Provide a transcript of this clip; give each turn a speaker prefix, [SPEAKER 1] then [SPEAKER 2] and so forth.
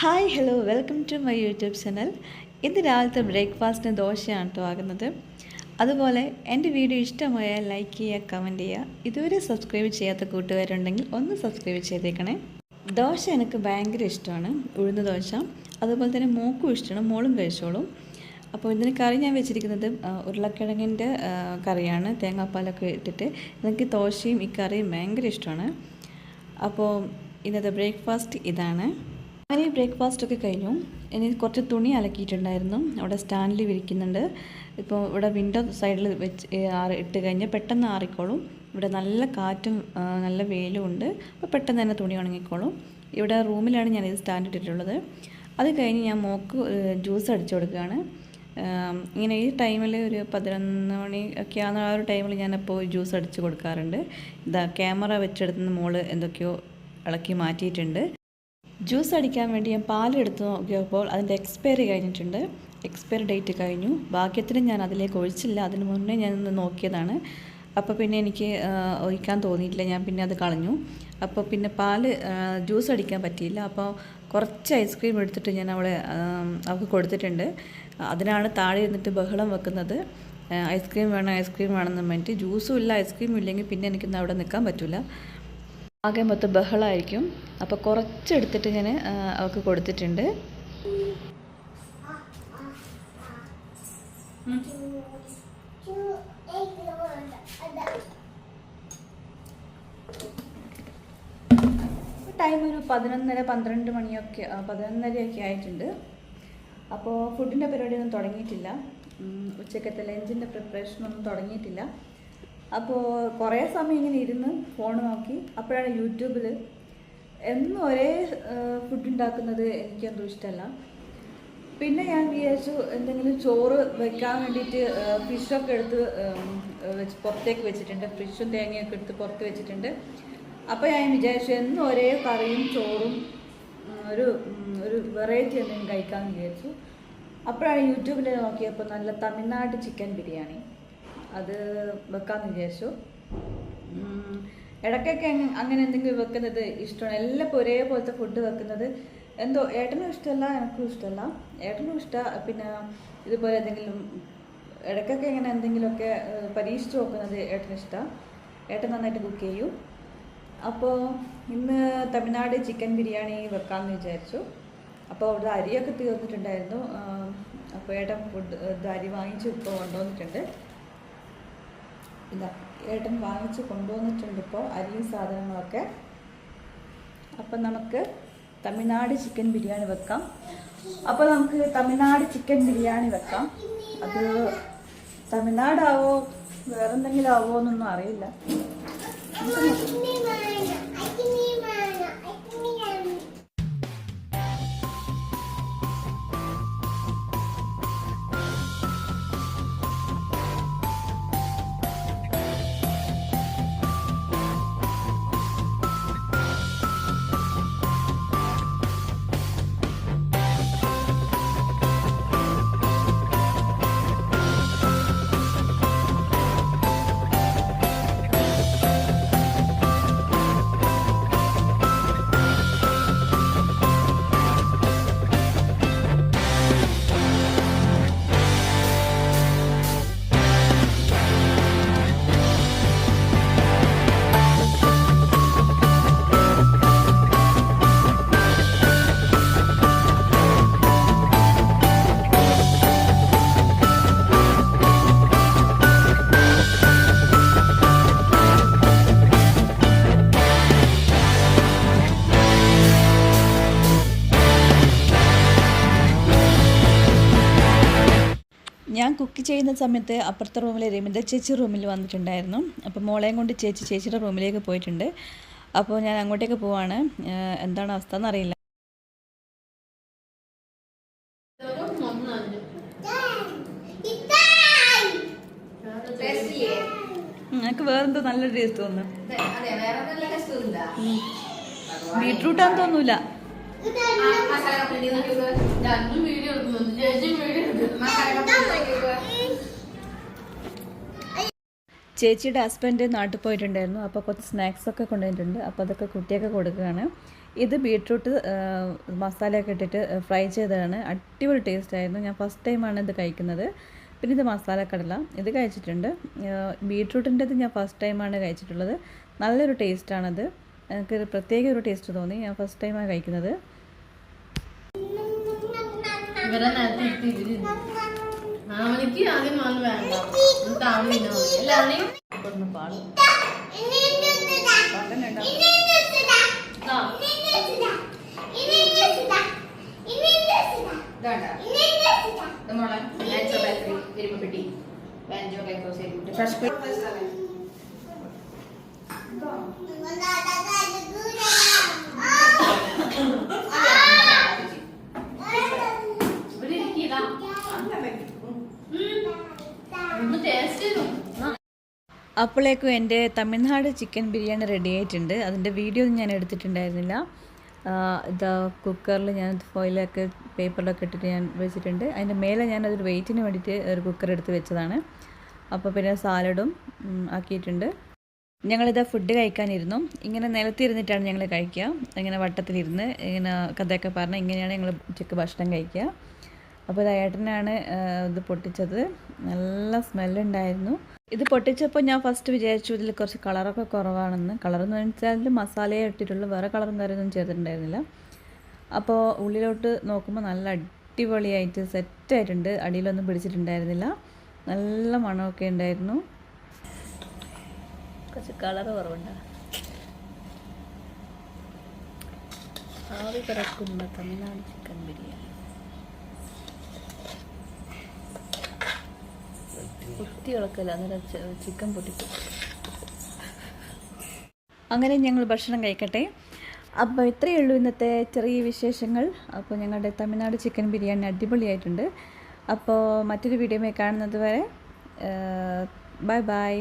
[SPEAKER 1] Hi hello welcome to my YouTube channel ഇന്ന് രാവിലത്തെ ബ്രേക്ക്ഫാസ്റ്റിന് ദോശയാണ് കേട്ടോ ആകുന്നത്. അതുപോലെ എന്റെ വീഡിയോ ഇഷ്ടമായാൽ ലൈക്ക് ചെയ്യുക കമന്റ് ചെയ്യുക. ഇതുവരെ സബ്സ്ക്രൈബ് ചെയ്യാത്ത കൂട്ടുകാരുണ്ടെങ്കിൽ ഒന്ന് സബ്സ്ക്രൈബ് ചെയ്തേക്കണേ. ദോശ എനിക്ക് ഭയങ്കര ഇഷ്ടമാണ് ഉഴുന്ന ദോശ. അതുപോലെ തന്നെ മോക്കും ഇഷ്ടമാണ് മോളും കഴിച്ചോളും. അപ്പോൾ ഇതിന് കറി ഞാൻ വെച്ചിരിക്കുന്നത് ഉരുളക്കിഴങ്ങിന്റെ കറിയാണ്. തേങ്ങാപ്പാലൊക്കെ ഇട്ടിട്ട് എനിക്ക് ദോശയും ഈ കറിയും ഭയങ്കര ഇഷ്ടമാണ്. അപ്പോൾ ഇന്നത്തെ ബ്രേക്ക്ഫാസ്റ്റ് ഇതാണ്. അങ്ങനെ ബ്രേക്ക്ഫാസ്റ്റ് ഒക്കെ കഴിഞ്ഞു. ഇനി കുറച്ച് തുണി അലക്കിയിട്ടുണ്ടായിരുന്നു. അവിടെ സ്റ്റാൻഡിൽ വിരിക്കുന്നുണ്ട് ഇപ്പോൾ ഇവിടെ വിൻഡോ സൈഡിൽ വെച്ച് ആറി ഇട്ട് കഴിഞ്ഞാൽ പെട്ടെന്ന് ആറിക്കോളും. ഇവിടെ നല്ല കാറ്റും നല്ല വെയിലും ഉണ്ട്. അപ്പോൾ പെട്ടെന്ന് തന്നെ തുണി ഉണങ്ങിക്കോളും. ഇവിടെ റൂമിലാണ് ഞാനിത് സ്റ്റാൻഡ് ഇട്ടിട്ടുള്ളത്. അത് കഴിഞ്ഞ് ഞാൻ മോക്ക് ജ്യൂസ് അടിച്ചു കൊടുക്കുകയാണ്. ഇങ്ങനെ ഈ ടൈമിൽ ഒരു പതിനൊന്ന് മണി ഒക്കെ ആകുന്ന ആ ഒരു ടൈമിൽ ഞാനപ്പോൾ ജ്യൂസ് അടിച്ചു കൊടുക്കാറുണ്ട്. ഇതാ ക്യാമറ വെച്ചെടുത്തുനിന്ന് മോൾ എന്തൊക്കെയോ ഇളക്കി മാറ്റിയിട്ടുണ്ട്. ജ്യൂസ് അടിക്കാൻ വേണ്ടി ഞാൻ പാലെടുത്ത് നോക്കിയപ്പോൾ അതിന്റെ എക്സ്പയറി കഴിഞ്ഞിട്ടുണ്ട്. എക്സ്പയറി ഡേറ്റ് കഴിഞ്ഞു. ഭാഗ്യത്തിന് ഞാൻ അതിലേക്ക് ഒഴിച്ചില്ല. അതിന് മുന്നേ ഞാൻ ഒന്ന് നോക്കിയതാണ്. അപ്പോൾ പിന്നെ എനിക്ക് ഒഴിക്കാൻ തോന്നിയിട്ടില്ല. ഞാൻ പിന്നെ അത് കളഞ്ഞു. അപ്പോൾ പിന്നെ പാൽ ജ്യൂസ് അടിക്കാൻ പറ്റിയില്ല. അപ്പോൾ കുറച്ച് ഐസ്ക്രീം എടുത്തിട്ട് ഞാൻ അവളെ അവൾക്ക് കൊടുത്തിട്ടുണ്ട്. അതിനാണ് താഴെ ഇരുന്നിട്ട് ബഹളം വെക്കുന്നത്. ഐസ്ക്രീം വേണം ഐസ്ക്രീം വേണമെന്ന് പറഞ്ഞിട്ട് ജ്യൂസും ഇല്ല ഐസ്ക്രീമും ഇല്ലെങ്കിൽ പിന്നെ എനിക്കൊന്നും അവിടെ നിൽക്കാൻ പറ്റില്ല. ആകെ മൊത്തം ബഹളമായിരിക്കും അപ്പോൾ കുറച്ചെടുത്തിട്ട് ഞാൻ അവൾക്ക് കൊടുത്തിട്ടുണ്ട്. ടൈം ഒരു പതിനൊന്നര പന്ത്രണ്ട് മണിയൊക്കെ പതിനൊന്നരയൊക്കെ ആയിട്ടുണ്ട്. അപ്പോൾ ഫുഡിന്റെ പരിപാടിയൊന്നും തുടങ്ങിയിട്ടില്ല. ഉച്ചക്കത്തെ ലഞ്ചിന്റെ പ്രിപ്പറേഷനൊന്നും തുടങ്ങിയിട്ടില്ല. അപ്പോൾ കുറേ സമയം ഇങ്ങനെ ഇരുന്ന് ഫോൺ നോക്കി. അപ്പോഴാണ് യൂട്യൂബിൽ എന്നും ഒരേ ഫുഡ് ഉണ്ടാക്കുന്നത് എനിക്കെന്തോ ഇഷ്ടമല്ല പിന്നെ ഞാൻ വിചാരിച്ചു എന്തെങ്കിലും ചോറ് വെക്കാൻ വേണ്ടിയിട്ട് ഫിഷൊക്കെ എടുത്ത് വെച്ച് പുറത്തേക്ക് വെച്ചിട്ടുണ്ട്. ഫിഷും തേങ്ങയൊക്കെ എടുത്ത് പുറത്ത് വെച്ചിട്ടുണ്ട്. അപ്പോൾ ഞാൻ വിചാരിച്ചു എന്നും ഒരേ കറിയും ചോറും ഒരു ഒരു വെറൈറ്റി എന്തെങ്കിലും കഴിക്കാമെന്ന് വിചാരിച്ചു. അപ്പോഴാണ് യൂട്യൂബിൽ നോക്കിയപ്പോൾ നല്ല തമിഴ്നാട് ചിക്കൻ ബിരിയാണി. അത് വെക്കാമെന്ന് വിചാരിച്ചു. ഇടയ്ക്കൊക്കെ അങ്ങനെ എന്തെങ്കിലും വെക്കുന്നത് ഇഷ്ടമാണ്. എല്ലാം ഒരേപോലത്തെ ഫുഡ് വെക്കുന്നത്. എന്തോ ഏട്ടനും ഇഷ്ടമല്ല എനിക്കും ഇഷ്ടമല്ല. ഏട്ടനും ഇഷ്ടമാണ് പിന്നെ ഇതുപോലെ എന്തെങ്കിലും ഇടയ്ക്കൊക്കെ ഇങ്ങനെ എന്തെങ്കിലുമൊക്കെ പരീക്ഷിച്ച് നോക്കുന്നത് ഏട്ടന് ഇഷ്ടമാണ് ഏട്ടൻ നന്നായിട്ട് കുക്ക് ചെയ്യും. അപ്പോൾ ഇന്ന് തമിഴ്നാട് ചിക്കൻ ബിരിയാണി വെക്കാമെന്ന് വിചാരിച്ചു. അപ്പോൾ അവിടെ അരിയൊക്കെ തീർന്നിട്ടുണ്ടായിരുന്നു. അപ്പോൾ ഏട്ടൻ ഫുഡ് ഇത് അരി വാങ്ങിച്ച് ഇപ്പോൾ കൊണ്ടുവന്നിട്ടുണ്ട്. ഇതാ ഏട്ടൻ വാങ്ങിച്ച് കൊണ്ടുവന്നിട്ടുണ്ട് ഇപ്പോൾ അരിയും സാധനങ്ങളൊക്കെ. അപ്പം നമുക്ക് തമിഴ്നാട് ചിക്കൻ ബിരിയാണി വെക്കാം. അപ്പോൾ നമുക്ക് തമിഴ്നാട് ചിക്കൻ ബിരിയാണി വെക്കാം. അത് തമിഴ്നാടാവോ വേറെന്തെങ്കിലും ആവോ എന്നൊന്നും അറിയില്ല. ഞാൻ കുക്ക് ചെയ്യുന്ന സമയത്ത് അപ്പുറത്തെ റൂമിൽ രമിത ചേച്ചി റൂമിൽ വന്നിട്ടുണ്ടായിരുന്നു. അപ്പോൾ മോളെയും കൊണ്ട് ചേച്ചി ചേച്ചിയുടെ റൂമിലേക്ക് പോയിട്ടുണ്ട്. അപ്പോൾ ഞാൻ അങ്ങോട്ടേക്ക് പോവാണ്. എന്താണ് അവസ്ഥ എന്നറിയില്ല. എനിക്ക് വേറെന്തോ നല്ല ടേസ്റ്റ് തോന്നുന്നു. ബീട്രൂട്ടാന്ന് തോന്നൂല. ചേച്ചിയുടെ ഹസ്ബൻഡ് നാട്ടിൽ പോയിട്ടുണ്ടായിരുന്നു. അപ്പോൾ കുറച്ച് സ്നാക്സ് ഒക്കെ കൊണ്ടുവന്നിട്ടുണ്ട്. അപ്പോൾ അതൊക്കെ കുട്ടിയൊക്കെ കൊടുക്കുകയാണ്. ഇത് ബീട്രൂട്ട് മസാലയൊക്കെ ഇട്ടിട്ട് ഫ്രൈ ചെയ്തതാണ്. അടിപൊളി ടേസ്റ്റ് ആയിരുന്നു. ഞാൻ ഫസ്റ്റ് ടൈമാണ് ഇത് കഴിക്കുന്നത്. പിന്നെ ഇത് മസാല കടല. ഇത് കഴിച്ചിട്ടുണ്ട്. ബീട്രൂട്ടിന്റെത് ഞാൻ ഫസ്റ്റ് ടൈമാണ് കഴിച്ചിട്ടുള്ളത്. നല്ലൊരു ടേസ്റ്റാണത് എനിക്ക് ഒരു പ്രത്യേക ഒരു ടേസ്റ്റ് തോന്നി. ഞാൻ ഫസ്റ്റ് ടൈമാണ് കഴിക്കുന്നത്.
[SPEAKER 2] ഇവരെ നേരത്തെ ഇരുത്തി ഇവർ ആവണിക്ക് ആദ്യം വന്ന് വേണ്ട എന്നിട്ട് ആവണി പിന്നെ മതി. അല്ല ആവണി
[SPEAKER 1] ഒന്ന് പാടും
[SPEAKER 2] ഇതാ. ഇവിടെ ഇരിക്ക്, ഇതാ. ഒന്ന് ടേസ്റ്റ് ചെയ്തു ആ.
[SPEAKER 1] അപ്പോഴേക്കും എന്റെ തമിഴ്നാട് ചിക്കൻ ബിരിയാണി റെഡി ആയിട്ടുണ്ട്. അതിന്റെ വീഡിയോ ഒന്നും ഞാൻ എടുത്തിട്ടുണ്ടായിരുന്നില്ല. ഇതാ കുക്കറിൽ ഞാൻ ഫോയിലൊക്കെ പേപ്പറിലൊക്കെ ഇട്ടിട്ട് ഞാൻ വെച്ചിട്ടുണ്ട്. അതിന്റെ മേലെ ഞാൻ അതൊരു വെയിറ്റിന് വേണ്ടിയിട്ട് ഒരു കുക്കർ എടുത്ത് വെച്ചതാണ്. അപ്പോൾ പിന്നെ സാലഡും ആക്കിയിട്ടുണ്ട്. ഞങ്ങളിതാ ഫുഡ് കഴിക്കാനിരുന്നു. ഇങ്ങനെ നിലത്തിരുന്നിട്ടാണ് ഞങ്ങൾ കഴിക്കുക. ഇങ്ങനെ വട്ടത്തിലിരുന്ന് ഇങ്ങനെ കഥയൊക്കെ പറഞ്ഞ് ഇങ്ങനെയാണ് ഞങ്ങൾ ഉച്ചയ്ക്ക് ഭക്ഷണം കഴിക്കുക. അപ്പോൾ ഇത് ഏട്ടനാണ് ഇത് പൊട്ടിച്ചത്. നല്ല സ്മെല്ലുണ്ടായിരുന്നു. ഇത് പൊട്ടിച്ചപ്പോൾ ഞാൻ ഫസ്റ്റ് വിചാരിച്ചു ഇതിൽ കുറച്ച് കളറൊക്കെ കുറവാണെന്ന്. കളറെന്ന് വെച്ചാൽ മസാലയെ ഇട്ടിട്ടുള്ളൂ വേറെ കളറും കാര്യമൊന്നും ചേർത്തിട്ടുണ്ടായിരുന്നില്ല അപ്പോൾ ഉള്ളിലോട്ട് നോക്കുമ്പോൾ നല്ല അടിപൊളിയായിട്ട് സെറ്റായിട്ടുണ്ട് അടിയിലൊന്നും പിടിച്ചിട്ടുണ്ടായിരുന്നില്ല. നല്ല മണമൊക്കെ ഉണ്ടായിരുന്നു. കുറച്ച് കളർ കുറവുണ്ട്? ആവി കിടക്കുന്ന തമിഴ്നാട് ചിക്കൻ ബിരിയാണി. കുത്തി ഇളക്കല്ല അന്നേരം ചിക്കൻ പൊട്ടിക്കും അങ്ങനെ ഞങ്ങൾ ഭക്ഷണം കഴിക്കട്ടെ. അപ്പോൾ ഇത്രയേ ഉള്ളൂ ഇന്നത്തെ ചെറിയ വിശേഷങ്ങൾ. അപ്പോൾ ഞങ്ങളുടെ തമിഴ്നാട് ചിക്കൻ ബിരിയാണി അടിപൊളിയായിട്ടുണ്ട്. അപ്പോൾ മറ്റൊരു വീഡിയോയിൽ കാണുന്നത് വരെ ബൈ ബൈ.